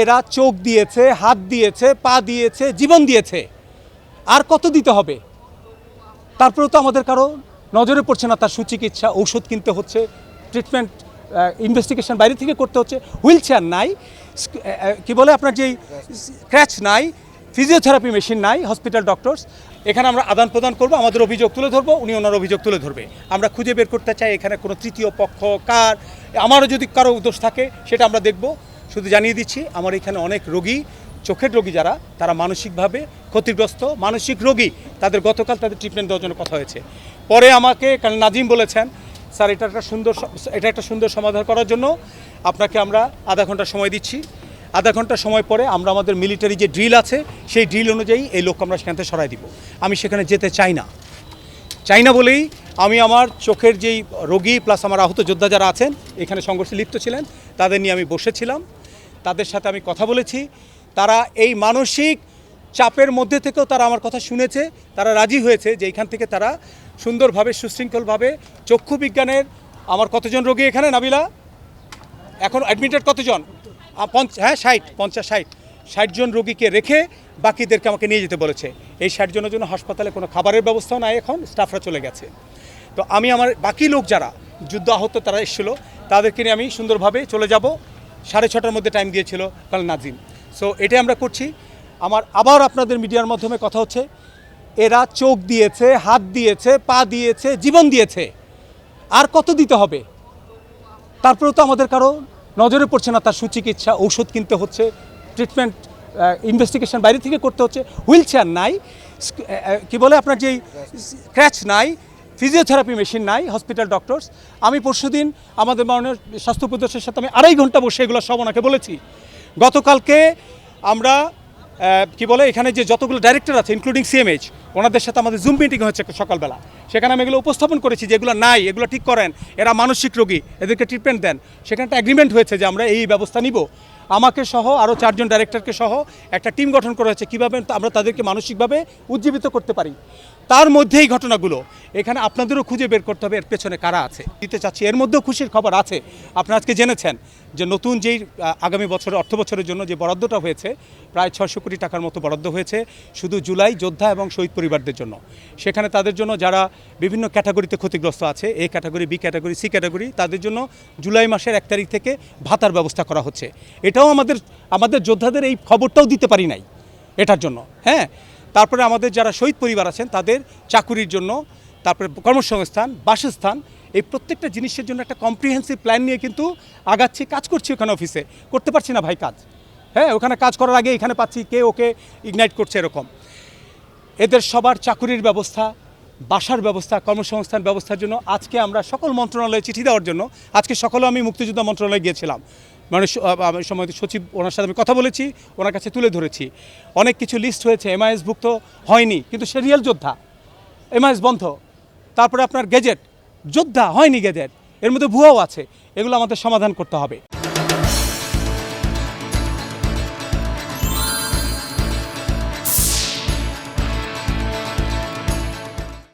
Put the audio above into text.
এরা চোখ দিয়েছে, হাত দিয়েছে, পা দিয়েছে, জীবন দিয়েছে। আর কত দিতে হবে? তারপরেও তো আমাদের কারও নজরে পড়ছে না, তার সুচিকিৎসা, ঔষধ কিনতে হচ্ছে ট্রিটমেন্ট ইনভেস্টিগেশন বাইরে থেকে করতে হচ্ছে। হুইল চেয়ার নাই কি বলে আপনার যেই ক্র্যাচ নাই ফিজিওথেরাপি মেশিন নাই হসপিটাল ডক্টরস এখানে আমরা আদান প্রদান করব, আমাদের অভিযোগ তুলে ধরবো, উনি ওনার অভিযোগ তুলে ধরবে। আমরা খুঁজে বের করতে চাই এখানে কোনো তৃতীয় পক্ষ, কার, আমারও যদি কারও দোষ থাকে, সেটা আমরা দেখব। শুধু জানিয়ে দিচ্ছি, আমার এখানে অনেক রোগী, চোখের রোগী যারা, তারা মানসিকভাবে ক্ষতিগ্রস্ত, মানসিক রোগী, তাদের গতকাল তাদের ট্রিটমেন্ট দেওয়ার জন্য কথা হয়েছে। পরে আমাকে কারণ নাজিম বলেছেন, স্যার, এটা একটা সুন্দর এটা একটা সুন্দর সমাধান করার জন্য আপনাকে আমরা আধা ঘণ্টা সময় দিচ্ছি। আধা ঘণ্টা সময় পরে আমরা আমাদের মিলিটারি যে ড্রিল আছে, সেই ড্রিল অনুযায়ী এই লোক আমরা সেখান থেকে সরাই দিব। আমি সেখানে যেতে চাই না। চাই না বলেই আমি আমার চোখের যেই রোগী প্লাস আমার আহত যোদ্ধা যারা আছেন, এখানে সংঘর্ষে লিপ্ত ছিলেন, তাদের নিয়ে আমি বসেছিলাম। তাদের সাথে আমি কথা বলেছি। তারা এই মানসিক চাপের মধ্যে থেকেও তারা আমার কথা শুনেছে। তারা রাজি হয়েছে যে এখান থেকে তারা সুন্দরভাবে, সুশৃঙ্খলভাবে চক্ষু বিজ্ঞানের আমার কতজন রোগী এখানে, নাবিলা? এখন অ্যাডমিটেড কতজন? হ্যাঁ ষাট, পঞ্চাশ, ষাট। ষাট জন রোগীকে রেখে বাকিদেরকে আমাকে নিয়ে যেতে বলেছে। এই ষাট জনের জন্য হাসপাতালে কোনো খাবারের ব্যবস্থাও নাই এখন স্টাফরা চলে গেছে। তো আমি আমার বাকি লোক যারা যুদ্ধ আহত তারা এসেছিল, তাদেরকে নিয়ে আমি সুন্দরভাবে চলে যাব। সাড়ে ছটার মধ্যে টাইম দিয়েছিল কাল নাজিম। সো এটাই আমরা করছি। আমার আবার আপনাদের মিডিয়ার মাধ্যমে কথা হচ্ছে, এরা চোখ দিয়েছে, হাত দিয়েছে, পা দিয়েছে, জীবন দিয়েছে। আর কত দিতে হবে? তারপরেও তো আমাদের কারও নজরে পড়ছে না, তার সুচিকিৎসা ঔষধ কিনতে হচ্ছে ট্রিটমেন্ট ইনভেস্টিগেশন বাইরে থেকে করতে হচ্ছে। হুইল চেয়ার নাই কি বলে আপনার যেই ক্র্যাচ নাই ফিজিওথেরাপি মেশিন নাই হসপিটাল ডক্টরস আমি পরশুদিন আমাদের মাননীয় স্বাস্থ্য উপদেশের সাথে আমি আড়াই ঘণ্টা বসে এগুলো সব ওনাকে বলেছি। গতকালকে আমরা কি বলে, এখানে যে যতগুলো ডাইরেক্টর আছে ইনক্লুডিং সিএমএইচ ওনাদের সাথে আমাদের জুম মিটিং হয়েছে সকালবেলা। সেখানে আমি এগুলো উপস্থাপন করেছি যে এগুলো নাই, এগুলো ঠিক করেন, এরা মানসিক রোগী, এদেরকে ট্রিটমেন্ট দেন। সেখানে একটা অ্যাগ্রিমেন্ট হয়েছে যে আমরা এই ব্যবস্থা নিব। আমাকে সহ আরও চারজন ডাইরেক্টরকে সহ একটা টিম গঠন করা হয়েছে। কীভাবে আমরা তাদেরকে মানসিকভাবে উজ্জীবিত করতে পারি? তার মধ্যে এই ঘটনাগুলো। এখানে আপনাদেরও খুঁজে বের করতে হবে, এর পেছনে কারা আছে? দিতে চাচ্ছি, এর মধ্যেও খুশির খবর আছে। আপনারা আজকে জেনেছেন যে নতুন যেই আগামী বছরের অর্থ বছরের জন্য যে বরাদ্দটা হয়েছে, প্রায় ছয়শো কোটি টাকার মতো বরাদ্দ হয়েছে শুধু জুলাই, যোদ্ধা এবং শহীদ পরিবারদের জন্য। সেখানে তাদের জন্য যারা বিভিন্ন ক্যাটাগরিতে ক্ষতিগ্রস্ত আছে, A category, B category, C category, তাদের জন্য জুলাই মাসের এক তারিখ থেকে ভাতার ব্যবস্থা করা হচ্ছে। এটাও আমাদের আমাদের যোদ্ধাদের এই খবরটাও দিতে পারি নাই এটার জন্য হ্যাঁ? তারপরে আমাদের যারা শহীদ পরিবার আছেন, তাদের চাকুরির জন্য, তারপরে কর্মসংস্থান, বাসস্থান, এই প্রত্যেকটা জিনিসের জন্য একটা কম্প্রিহেন্সিভ প্ল্যান নিয়ে কিন্তু আগাচ্ছি, কাজ করছি ওখানে অফিসে করতে পারছি না ভাই কাজ হ্যাঁ? ওখানে কাজ করার আগে এখানে পাচ্ছি, কে ওকে ইগনাইট করছে এরকম। এদের সবার চাকুরির ব্যবস্থা, বাসার ব্যবস্থা, কর্মসংস্থান ব্যবস্থার জন্য আজকে আমরা সকল মন্ত্রণালয়ে চিঠি দেওয়ার জন্য, আজকে সকালে আমি মুক্তিযোদ্ধা মন্ত্রণালয়ে গিয়েছিলাম। মানে সময় সচিব ওনার সাথে আমি কথা বলেছি, ওনার কাছে তুলে ধরেছি। অনেক কিছু লিস্ট হয়েছে এমআইএসভুক্ত হয়নি, কিন্তু সে রিয়েল যোদ্ধা। এমআইএস বন্ধ। তারপরে আপনার গেজেট যোদ্ধা হয়নি গেজেট এর মধ্যে ভুয়াও আছে। এগুলো আমাদের সমাধান করতে হবে।